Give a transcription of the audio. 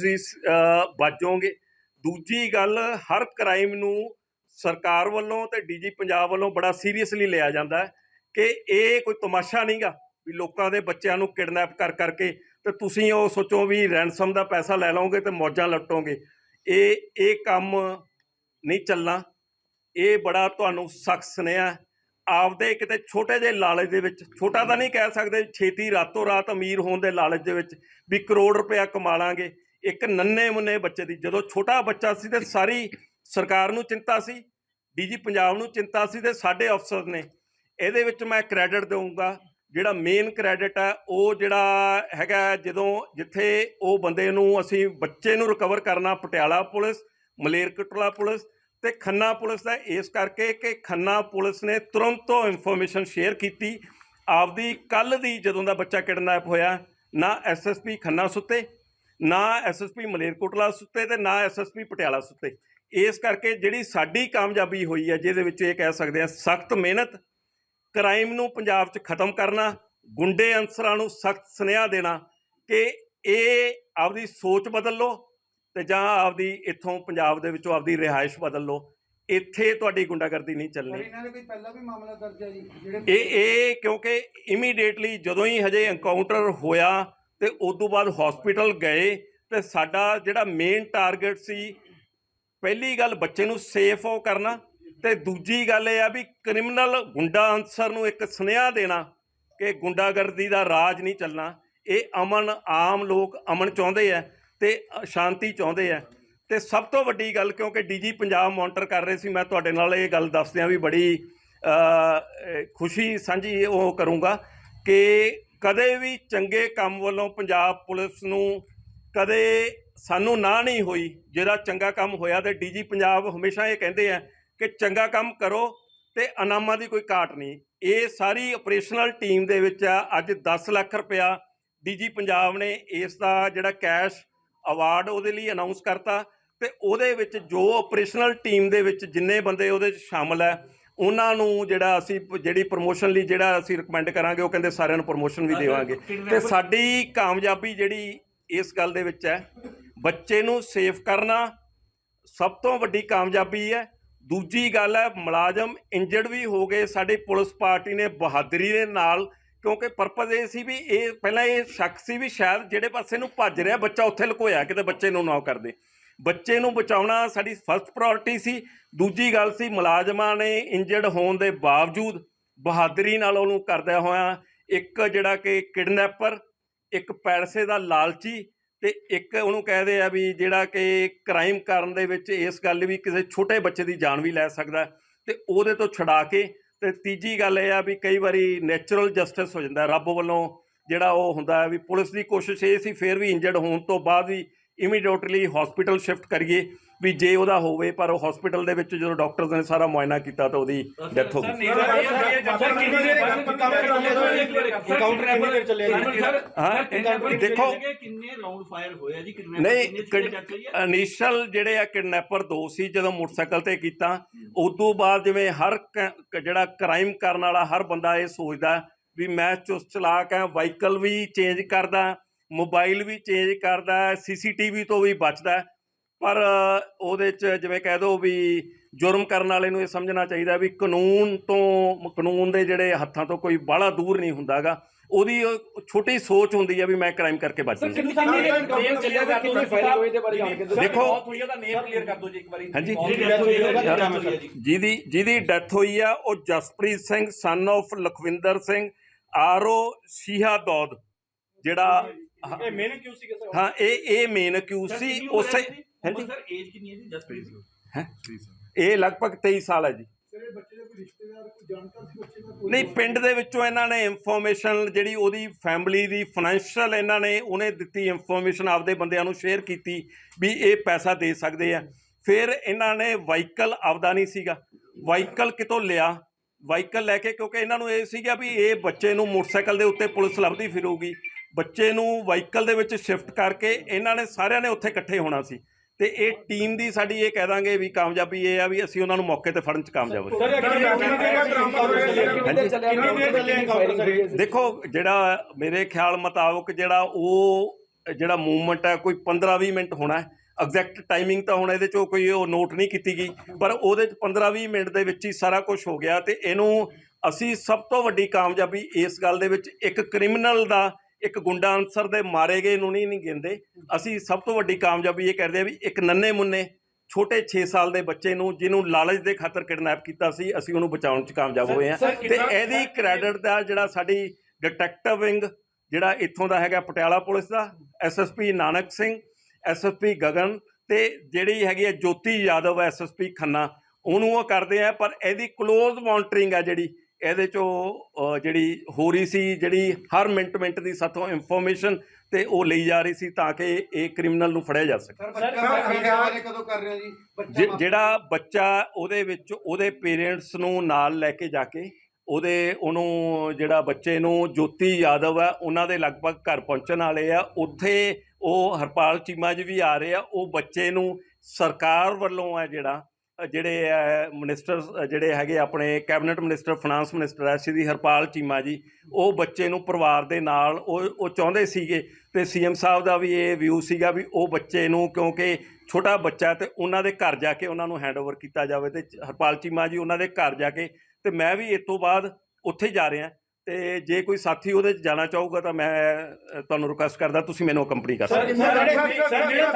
ਤੁਸੀਂ ਅਹ, ਬਚੋਗੇ ਦੂਜੀ ਗੱਲ ਹਰ ਕ੍ਰਾਈਮ ਨੂੰ ਸਰਕਾਰ ਵੱਲੋਂ ਤੇ ਡੀਜੀ ਪੰਜਾਬ ਵੱਲੋਂ ਬੜਾ ਸੀਰੀਅਸਲੀ ਲਿਆ ਜਾਂਦਾ ਕਿ ਇਹ ਕੋਈ ਤਮਾਸ਼ਾ ਨਹੀਂਗਾ ਵੀ ਲੋਕਾਂ ਦੇ ਬੱਚਿਆਂ ਨੂੰ ਕਿਡਨੈਪ ਕਰ ਕਰਕੇ ਤੇ ਤੁਸੀਂ ਉਹ ਸੋਚੋ ਵੀ ਰੈਂਸਮ ਦਾ ਪੈਸਾ ਲੈ ਲਓਗੇ ਤੇ ਮੌਜਾਂ ਲੁੱਟੋਗੇ। ਇਹ ਇਹ ਕੰਮ ਨਹੀਂ ਚੱਲਣਾ। ਇਹ ਬੜਾ ਤੁਹਾਨੂੰ ਸਖਤ ਸੁਨੇਹਾ ਆਪਦੇ ਕਿਤੇ ਛੋਟੇ ਜਿਹੇ ਲਾਲਚ ਦੇ ਵਿੱਚ ਛੋਟਾ ਤਾਂ ਨਹੀਂ ਕਹਿ ਸਕਦੇ ਛੇਤੀ ਰਾਤੋਂ ਰਾਤ ਅਮੀਰ ਹੋਣ ਦੇ ਲਾਲਚ ਦੇ ਵਿੱਚ ਵੀ ਕਰੋੜ ਰੁਪਇਆ ਕਮਾ ਲਾਂਗੇ। ਇੱਕ ਨੰਨੇ ਮੁੰਨੇ ਬੱਚੇ ਦੀ, ਜਦੋਂ ਛੋਟਾ ਬੱਚਾ ਸੀ ਤੇ ਸਾਰੀ ਸਰਕਾਰ ਨੂੰ ਚਿੰਤਾ ਸੀ, ਡੀਜੀ ਪੰਜਾਬ ਨੂੰ ਚਿੰਤਾ ਸੀ ਤੇ ਸਾਡੇ ਅਫਸਰ ਨੇ, ਇਹਦੇ ਵਿੱਚ ਮੈਂ ਕ੍ਰੈਡਿਟ ਦਊਂਗਾ, ਜਿਹੜਾ ਮੇਨ ਕ੍ਰੈਡਿਟ ਹੈ, ਉਹ ਜਿਹੜਾ ਹੈਗਾ ਜਦੋਂ ਜਿੱਥੇ ਉਹ ਬੰਦੇ ਨੂੰ ਅਸੀਂ ਬੱਚੇ ਨੂੰ ਰਿਕਵਰ ਕਰਨਾ, ਪਟਿਆਲਾ ਪੁਲਿਸ ਮਲੇਰਕਟਲਾ ਪੁਲਿਸ ਤੇ ਖੰਨਾ ਪੁਲਿਸ ਦਾ, ਇਸ ਕਰਕੇ ਕਿ ਖੰਨਾ ਪੁਲਿਸ ਨੇ ਤੁਰੰਤ ਉਹ ਇਨਫੋਰਮੇਸ਼ਨ ਸ਼ੇਅਰ ਕੀਤੀ, ਆਪਦੀ ਕੱਲ ਦੀ ਜਦੋਂ ਦਾ ਬੱਚਾ ਕਿਡਨੈਪ ਹੋਇਆ, ਨਾ ਐਸਐਸਪੀ ਖੰਨਾ ਸੁੱਤੇ ਨਾ ਐਸਐਸਪੀ ਮਲੇਰਕੋਟਲਾ ਸੁੱਤੇ ਤੇ ਨਾ ਐਸਐਸਪੀ ਪਟਿਆਲਾ ਸੁੱਤੇ। ਇਸ ਕਰਕੇ ਜਿਹੜੀ ਸਾਡੀ ਕਾਮਯਾਬੀ ਹੋਈ ਹੈ ਜਿਹਦੇ ਵਿੱਚ ਇਹ ਕਹਿ ਸਕਦੇ ਆ ਸਖਤ ਮਿਹਨਤ ਕ੍ਰਾਈਮ ਨੂੰ ਪੰਜਾਬ 'ਚ ਖਤਮ ਕਰਨਾ ਗੁੰਡੇ ਅਨਸਰਾਂ ਨੂੰ ਸਖਤ ਸੁਨੇਹਾ ਦੇਣਾ ਕਿ ਇਹ ਆਪਦੀ ਸੋਚ ਬਦਲ ਲਓ ਤੇ ਜਾਂ ਆਪਦੀ ਇੱਥੋਂ ਪੰਜਾਬ ਦੇ ਵਿੱਚੋਂ ਆਪਦੀ ਰਿਹਾਇਸ਼ ਬਦਲ ਲਓ। ਇੱਥੇ ਤੁਹਾਡੀ ਗੁੰਡਾਗਰਦੀ ਨਹੀਂ ਚੱਲਣੀ। ਇਹਨਾਂ ਦੇ ਕੋਈ ਪਹਿਲਾਂ ਵੀ ਮਾਮਲਾ ਦਰਜ ਹੈ ਜੀ ਜਿਹੜੇ ਇਹ ਇਹ ਕਿਉਂਕਿ ਇਮੀਡੀਏਟਲੀ ਜਦੋਂ ਹੀ ਹਜੇ ਐਨਕਾਊਂਟਰ ਹੋਇਆ ਤੇ ਉਸ ਤੋਂ ਬਾਅਦ ਹਸਪੀਟਲ ਗਏ ਤੇ ਸਾਡਾ ਜਿਹੜਾ ਮੇਨ ਟਾਰਗੇਟ ਸੀ, ਪਹਿਲੀ ਗੱਲ ਬੱਚੇ ਨੂੰ ਸੇਫ ਉਹ ਕਰਨਾ ਤੇ ਦੂਜੀ ਗੱਲ ਇਹ ਆ ਵੀ ਕ੍ਰਿਮੀਨਲ ਗੁੰਡਾ ਅਨਸਰ ਨੂੰ ਇੱਕ ਸੁਨੇਹਾ ਦੇਣਾ ਕਿ ਗੁੰਡਾਗਰਦੀ ਦਾ ਰਾਜ ਨਹੀਂ ਚੱਲਣਾ। ਇਹ ਅਮਨ ਆਮ ਲੋਕ ਅਮਨ ਚਾਹੁੰਦੇ ਆ ਤੇ ਸ਼ਾਂਤੀ ਚਾਹੁੰਦੇ ਆ। ਤੇ ਸਭ ਤੋਂ ਵੱਡੀ ਗੱਲ ਕਿਉਂਕਿ ਡੀਜੀ ਪੰਜਾਬ ਮੋਨਟਰ ਕਰ ਰਹੇ ਸੀ, ਮੈਂ ਤੁਹਾਡੇ ਨਾਲ ਇਹ ਗੱਲ ਦੱਸਦਿਆਂ ਵੀ ਬੜੀ ਖੁਸ਼ੀ ਸਾਂਝੀ ਉਹ ਕਰੂੰਗਾ ਕਿ ਕਦੇ ਵੀ ਚੰਗੇ ਕੰਮ ਵੱਲੋਂ ਪੰਜਾਬ ਪੁਲਿਸ ਨੂੰ ਕਦੇ ਸਾਨੂੰ ਨਾ ਨਹੀਂ ਹੋਈ, ਜਿਹੜਾ ਚੰਗਾ ਕੰਮ ਹੋਇਆ ਤੇ ਡੀਜੀ ਪੰਜਾਬ ਹਮੇਸ਼ਾ ਇਹ ਕਹਿੰਦੇ ਆ ਕਿ ਚੰਗਾ ਕੰਮ ਕਰੋ ਤੇ ਇਨਾਮਾਂ ਦੀ ਕੋਈ ਘਾਟ ਨਹੀਂ। ਇਹ ਸਾਰੀ ਆਪਰੇਸ਼ਨਲ ਟੀਮ ਦੇ ਵਿੱਚ ਆ, ਅੱਜ 10 ਲੱਖ ਰੁਪਇਆ ਡੀਜੀ ਪੰਜਾਬ ਨੇ ਇਸ ਦਾ ਜਿਹੜਾ ਕੈਸ਼ ਅਵਾਰਡ ਉਹਦੇ ਲਈ ਅਨਾਉਂਸ ਕਰਤਾ ਤੇ ਉਹਦੇ ਵਿੱਚ ਜੋ ਆਪਰੇਸ਼ਨਲ ਟੀਮ ਦੇ ਵਿੱਚ ਜਿੰਨੇ ਬੰਦੇ ਉਹਦੇ 'ਚ ਸ਼ਾਮਲ ਹੈ ਉਹਨਾਂ ਨੂੰ ਜਿਹੜਾ ਅਸੀਂ ਜਿਹੜੀ ਪ੍ਰੋਮੋਸ਼ਨ ਲਈ ਜਿਹੜਾ ਅਸੀਂ ਰეკਮੈਂਡ ਕਰਾਂਗੇ ਉਹ ਕਹਿੰਦੇ ਸਾਰਿਆਂ ਨੂੰ ਪ੍ਰੋਮੋਸ਼ਨ ਵੀ ਦੇਵਾਂਗੇ। ਤੇ ਸਾਡੀ ਕਾਮਯਾਬੀ ਜਿਹੜੀ ਇਸ ਗੱਲ ਦੇ ਵਿੱਚ ਹੈ ਬੱਚੇ ਨੂੰ ਸੇਫ ਕਰਨਾ ਸਭ ਤੋਂ ਵੱਡੀ ਕਾਮਯਾਬੀ ਹੈ। ਦੂਜੀ ਗੱਲ ਹੈ ਮੁਲਾਜ਼ਮ ਇੰਜਰਡ ਵੀ ਹੋ ਗਏ। ਸਾਡੀ ਪੁਲਿਸ ਪਾਰਟੀ ਨੇ ਬਹਾਦਰੀ ਦੇ ਨਾਲ ਕਿਉਂਕਿ ਪਰਪਸ ਇਹ ਸੀ ਵੀ ਇਹ ਪਹਿਲਾਂ ਇਹ ਸ਼ੱਕ ਸੀ ਵੀ ਸ਼ਾਇਦ ਜਿਹੜੇ ਪਾਸੇ ਨੂੰ ਭੱਜ ਰਿਹਾ ਬੱਚਾ ਉੱਥੇ ਲੁਕੋਇਆ ਕਿਤੇ ਬੱਚੇ ਨੂੰ ਨਾ ਕਰਦੇ ਬੱਚੇ ਨੂੰ ਬਚਾਉਣਾ ਸਾਡੀ ਫਸਟ ਪ੍ਰਾਇੋਰਟੀ ਸੀ। ਦੂਜੀ ਗੱਲ ਸੀ, ਮੁਲਾਜ਼ਮਾਂ ਨੇ ਇੰਜਰਡ ਹੋਣ ਦੇ ਬਾਵਜੂਦ ਬਹਾਦਰੀ ਨਾਲ ਉਹਨੂੰ ਕਰਦਿਆਂ ਹੋਇਆ ਇੱਕ ਜਿਹੜਾ ਕਿ ਕਿਡਨੈਪਰ, ਇੱਕ ਪੈਸੇ ਦਾ ਲਾਲਚੀ ਤੇ ਇੱਕ ਉਹਨੂੰ ਕਹਦੇ ਆ ਵੀ ਜਿਹੜਾ ਕਿ ਕ੍ਰਾਈਮ ਕਰਨ ਦੇ ਵਿੱਚ ਇਸ ਗੱਲ ਵੀ ਕਿਸੇ ਛੋਟੇ ਬੱਚੇ ਦੀ ਜਾਨ ਵੀ ਲੈ ਸਕਦਾ। ਹੈ ਤੇ ਉਹਦੇ ਤੋਂ ਛੁਡਾ ਕੇ ਤੇ ਤੀਜੀ ਗੱਲ ਇਹ ਆ ਵੀ ਕਈ ਵਾਰੀ ਨੈਚੁਰਲ ਜਸਟਿਸ ਹੋ ਜਾਂਦਾ। ਰੱਬ ਵੱਲੋਂ ਜਿਹੜਾ ਉਹ ਹੁੰਦਾ ਵੀ ਪੁਲਿਸ ਦੀ ਕੋਸ਼ਿਸ਼ ਇਹ ਸੀ, ਫਿਰ ਵੀ ਇੰਜਰਡ ਹੋਣ ਤੋਂ ਬਾਅਦ ਵੀ ਇਮੀਡੀਏਟਲੀ ਹਸਪੀਟਲ ਸ਼ਿਫਟ ਕਰੀਏ ਵੀ ਜੇ ਉਹਦਾ ਹੋਵੇ ਪਰ ਉਹ ਹਸਪੀਟਲ ਦੇ ਵਿੱਚ ਜਦੋਂ ਡਾਕਟਰਸ ਨੇ ਸਾਰਾ ਮੁਆਇਨਾ ਕੀਤਾ ਤਾਂ ਉਹਦੀ ਡੈਥ ਹੋ ਗਈ। ਕਾਊਂਟਰ ਕਿੰਨੀ ਦੇਰ ਚੱਲਿਆ ਜੀ ਹਾਂ ਇਹ ਦੇਖੋ। ਕਿੰਨੇ ਰਾਉਂਡ ਫਾਇਰ ਹੋਇਆ ਜੀ? ਕਿੰਨੇ ਨਹੀਂ ਇਨੀਸ਼ੀਅਲ ਜਿਹੜੇ ਆ ਕਿਡਨੈਪਰ ਦੋ ਸੀ ਜਦੋਂ ਮੋਟਰਸਾਈਕਲ ਤੇ ਕੀਤਾ ਉਸ ਤੋਂ ਬਾਅਦ ਜਿਵੇਂ ਹਰ ਜਿਹੜਾ ਕ੍ਰਾਈਮ ਕਰਨ ਵਾਲਾ ਹਰ ਬੰਦਾ ਇਹ ਸੋਚਦਾ ਵੀ ਮੈਂ ਚੁਸਤ ਚਲਾਕ ਆ ਵਾਹੀਕਲ ਵੀ ਚੇਂਜ ਕਰਦਾ ਮੋਬਾਈਲ ਵੀ ਚੇਂਜ ਕਰਦਾ ਸੀਸੀਟੀਵੀ ਤੋਂ ਵੀ ਬਚਦਾ ਪਰ ਉਹਦੇ ਚ ਜਿਵੇਂ ਕਹਿ ਦੋ ਵੀ ਜੁਰਮ ਕਰਨ ਵਾਲੇ ਨੂੰ ਇਹ ਸਮਝਣਾ ਚਾਹੀਦਾ ਵੀ ਕਾਨੂੰਨ ਤੋਂ ਕਾਨੂੰਨ ਦੇ ਜਿਹੜੇ ਹੱਥਾਂ ਤੋਂ ਕੋਈ ਬਾਹਲਾ ਦੂਰ ਨਹੀਂ ਹੁੰਦਾਗਾ ਉਹਦੀ ਉਹ ਛੋਟੀ ਸੋਚ ਹੁੰਦੀ ਆ ਵੀ ਮੈਂ ਕ੍ਰਾਈਮ ਕਰਕੇ ਬਚ ਜਾਵਾਂ ਦੇਖੋ ਹੋਈ ਉਹਦਾ ਨੇਮ ਕਲੀਅਰ ਕਰ ਦਿਓ ਜੀ ਇੱਕ ਵਾਰੀ। ਹਾਂਜੀ। ਜੀ। ਜਿਹਦੀ ਜਿਹਦੀ ਡੈਥ ਹੋਈ ਆ ਉਹ Jaspreet Singh son of Lakhwinder Singh RO Siha Daud ਜਿਹੜਾ ਇਹ ਮੇਨ ਕਿਉਂ ਸੀ ਸਰ? ਹਾਂ ਇਹ ਇਹ ਮੇਨ ਅਕਿਊਜ਼ ਸੀ? ਉਸੇ ਹਾਂਜੀ। ਸਰ ਏਜ ਕਿੰਨੀ ਹੈ ਜੀ? ਜਸਪ੍ਰੀਤ ਸਿੰਘ ਹੈਂ? ਇਹ ਲਗਭਗ 23 ਸਾਲ ਹੈ ਜੀ। ਨਹੀਂ ਪਿੰਡ ਦੇ ਵਿੱਚੋਂ ਇਹਨਾਂ ਨੇ ਇਨਫੋਰਮੇਸ਼ਨ ਜਿਹੜੀ ਉਹਦੀ ਫੈਮਿਲੀ ਦੀ ਫਾਈਨੈਂਸ਼ੀਅਲ ਇਹਨਾਂ ਨੇ ਉਹਨੇ ਦਿੱਤੀ ਇਨਫੋਰਮੇਸ਼ਨ ਆਪਦੇ ਬੰਦਿਆਂ ਨੂੰ ਸ਼ੇਅਰ ਕੀਤੀ ਵੀ ਇਹ ਪੈਸਾ ਦੇ ਸਕਦੇ ਆ। ਫਿਰ ਇਹਨਾਂ ਨੇ ਵਾਹੀਕਲ ਆਪਦਾ ਨਹੀਂ ਸੀਗਾ। ਵਾਹੀਕਲ ਕਿਤੋਂ ਲਿਆ? ਵਾਹੀਕਲ ਲੈ ਕੇ ਕਿਉਂਕਿ ਇਹਨਾਂ ਨੂੰ ਇਹ ਸੀਗਾ ਵੀ ਇਹ ਬੱਚੇ ਨੂੰ ਮੋਟਰਸਾਈਕਲ ਦੇ ਉੱਤੇ ਪੁਲਿਸ ਲੱਭਦੀ ਫਿਰੂਗੀ। ਬੱਚੇ ਨੂੰ ਵਾਹੀਕਲ ਦੇ ਵਿੱਚ ਸ਼ਿਫਟ ਕਰਕੇ ਇਹਨਾਂ ਨੇ ਸਾਰਿਆਂ ਨੇ ਉੱਥੇ ਇਕੱਠੇ ਹੋਣਾ ਸੀ। ਤੇ ਇਹ ਟੀਮ ਦੀ ਸਾਡੀ ਇਹ ਕਹਿ ਦਾਂਗੇ ਵੀ ਕਾਮਯਾਬੀ ਇਹ ਆ ਵੀ ਅਸੀਂ ਉਹਨਾਂ ਨੂੰ ਮੌਕੇ ਤੇ ਫੜਨ ਚ ਕਾਮਯਾਬ ਹੋਏ ਦੇਖੋ ਜਿਹੜਾ ਮੇਰੇ ਖਿਆਲ ਮੁਤਾਬਕ ਜਿਹੜਾ ਉਹ ਜਿਹੜਾ ਮੂਵਮੈਂਟ ਹੈ ਕੋਈ 15-20 ਮਿੰਟ ਹੋਣਾ ਹੈ। ਐਗਜ਼ੈਕਟ ਟਾਈਮਿੰਗ ਤਾਂ ਹੁਣ ਇਹਦੇ ਚੋਂ ਕੋਈ ਉਹ ਨੋਟ ਨਹੀਂ ਕੀਤੀ ਗਈ ਪਰ ਉਹਦੇ ਚ 15-20 ਮਿੰਟ ਦੇ ਵਿੱਚ ਹੀ ਸਾਰਾ ਕੁਝ ਹੋ ਗਿਆ ਤੇ ਇਹਨੂੰ ਅਸੀਂ ਸਭ ਤੋਂ ਵੱਡੀ ਕਾਮਯਾਬੀ ਇਸ ਗੱਲ ਦੇ ਵਿੱਚ ਇੱਕ ਕ੍ਰਿਮੀਨਲ ਦਾ ਇੱਕ ਗੁੰਡਾ ਅਨਸਰ ਦੇ ਮਾਰੇ ਗਏ ਨੂੰ ਨਹੀਂ ਨਹੀਂ ਗਿਣਦੇ। ਅਸੀਂ ਸਭ ਤੋਂ ਵੱਡੀ ਕਾਮਯਾਬੀ ਇਹ ਕਰਦੇ ਆ ਵੀ ਇੱਕ ਨੰਨੇ ਮੁੰਨੇ ਛੋਟੇ 6 ਸਾਲ ਦੇ ਬੱਚੇ ਨੂੰ ਜਿਹਨੂੰ ਲਾਲਚ ਦੇ ਖਾਤਰ ਕਿਡਨੈਪ ਕੀਤਾ ਸੀ ਅਸੀਂ ਉਹਨੂੰ ਬਚਾਉਣ 'ਚ ਕਾਮਯਾਬ ਹੋਏ ਆ ਤੇ ਇਹਦੀ ਕ੍ਰੈਡਿਟ ਦਾ ਜਿਹੜਾ ਸਾਡੀ ਡਿਟੈਕਟਿਵ ਵਿੰਗ ਜਿਹੜਾ ਇੱਥੋਂ ਦਾ ਹੈਗਾ ਪਟਿਆਲਾ ਪੁਲਿਸ ਦਾ ਐਸਐਸਪੀ ਨਾਨਕ ਸਿੰਘ ਐਸਐਸਪੀ ਗਗਨ ਤੇ ਜਿਹੜੀ ਹੈਗੀ ਹੈ ਜੋਤੀ ਯਾਦਵ ਐਸਐਸਪੀ ਖੰਨਾ ਉਹਨੂੰ ਉਹ ਕਰਦੇ ਆ ਪਰ ਇਹਦੀ ক্লোਜ਼ ਮੋਨਟਰਿੰਗ ਆ ਜਿਹੜੀ ਇਹਦੇ ਚੋਂ ਜਿਹੜੀ ਹੋ ਰਹੀ ਸੀ ਜਿਹੜੀ ਹਰ ਮਿੰਟ ਮਿੰਟ ਦੀ ਸਾਥੋਂ ਇਨਫੋਰਮੇਸ਼ਨ ਤੇ ਉਹ ਲਈ ਜਾ ਰਹੀ ਸੀ ਤਾਂ ਕਿ ਇਹ ਕ੍ਰਿਮੀਨਲ ਨੂੰ ਫੜਿਆ ਜਾ ਸਕੇ। ਸਰ ਬੱਚਾ ਖਰੀਦਣ ਵਾਲੇ ਕਦੋਂ ਕਰ ਰਹੇ ਹੋ ਜੀ? ਬੱਚਾ ਜਿ- ਜਿਹੜਾ ਬੱਚਾ ਉਹਦੇ ਵਿੱਚ ਉਹਦੇ ਪੇਰੈਂਟਸ ਨੂੰ ਨਾਲ ਲੈ ਕੇ ਜਾ ਕੇ ਉਹਦੇ ਉਹਨੂੰ ਜਿਹੜਾ ਬੱਚੇ ਨੂੰ ਜੋਤੀ ਯਾਦਵ ਹੈ ਉਹਨਾਂ ਦੇ ਲਗਭਗ ਘਰ ਪਹੁੰਚਣ ਵਾਲੇ ਆ ਉੱਥੇ ਉਹ ਹਰਪਾਲ ਚੀਮਾ ਜੀ ਵੀ ਆ ਰਹੇ ਆ ਉਹ ਬੱਚੇ ਨੂੰ ਸਰਕਾਰ ਵੱਲੋਂ ਹੈ ਜਿਹੜਾ ਜਿਹੜੇ ਹੈ ਮਿਨਿਸਟਰ ਜਿਹੜੇ ਹੈਗੇ ਆਪਣੇ ਕੈਬਨਿਟ ਮਿਨਿਸਟਰ ਫਾਈਨਾਂਸ ਮਿਨਿਸਟਰ ਹੈ ਸ਼੍ਰੀ ਹਰਪਾਲ ਚੀਮਾ ਜੀ ਉਹ ਬੱਚੇ ਨੂੰ ਪਰਿਵਾਰ ਦੇ ਨਾਲ ਉਹ ਉਹ ਚਾਹੁੰਦੇ ਸੀਗੇ ਤੇ ਸੀਐਮ ਸਾਹਿਬ ਦਾ ਵੀ ਇਹ ਵਿਊ ਸੀਗਾ ਵੀ ਉਹ ਬੱਚੇ ਨੂੰ ਕਿਉਂਕਿ ਛੋਟਾ ਬੱਚਾ ਤੇ ਉਹਨਾਂ ਦੇ ਘਰ ਜਾ ਕੇ ਉਹਨਾਂ ਨੂੰ ਹੈਂਡਓਵਰ ਕੀਤਾ ਜਾਵੇ ਤੇ ਹਰਪਾਲ ਚੀਮਾ ਜੀ ਉਹਨਾਂ ਦੇ ਘਰ ਜਾ ਕੇ ਤੇ ਮੈਂ ਵੀ ਇਸ ਤੋਂ ਬਾਅਦ ਉੱਥੇ ਜਾ ਰਿਹਾ ਤੇ ਜੇ ਕੋਈ ਸਾਥੀ ਉਹਦੇ 'ਚ ਜਾਣਾ ਚਾਹੂਗਾ ਤਾਂ ਮੈਂ ਤੁਹਾਨੂੰ ਰਿਕੁਐਸਟ ਕਰਦਾ ਤੁਸੀਂ ਮੈਨੂੰ ਕੰਪਨੀ ਕਰ ਸਕਦੇ ਹੋ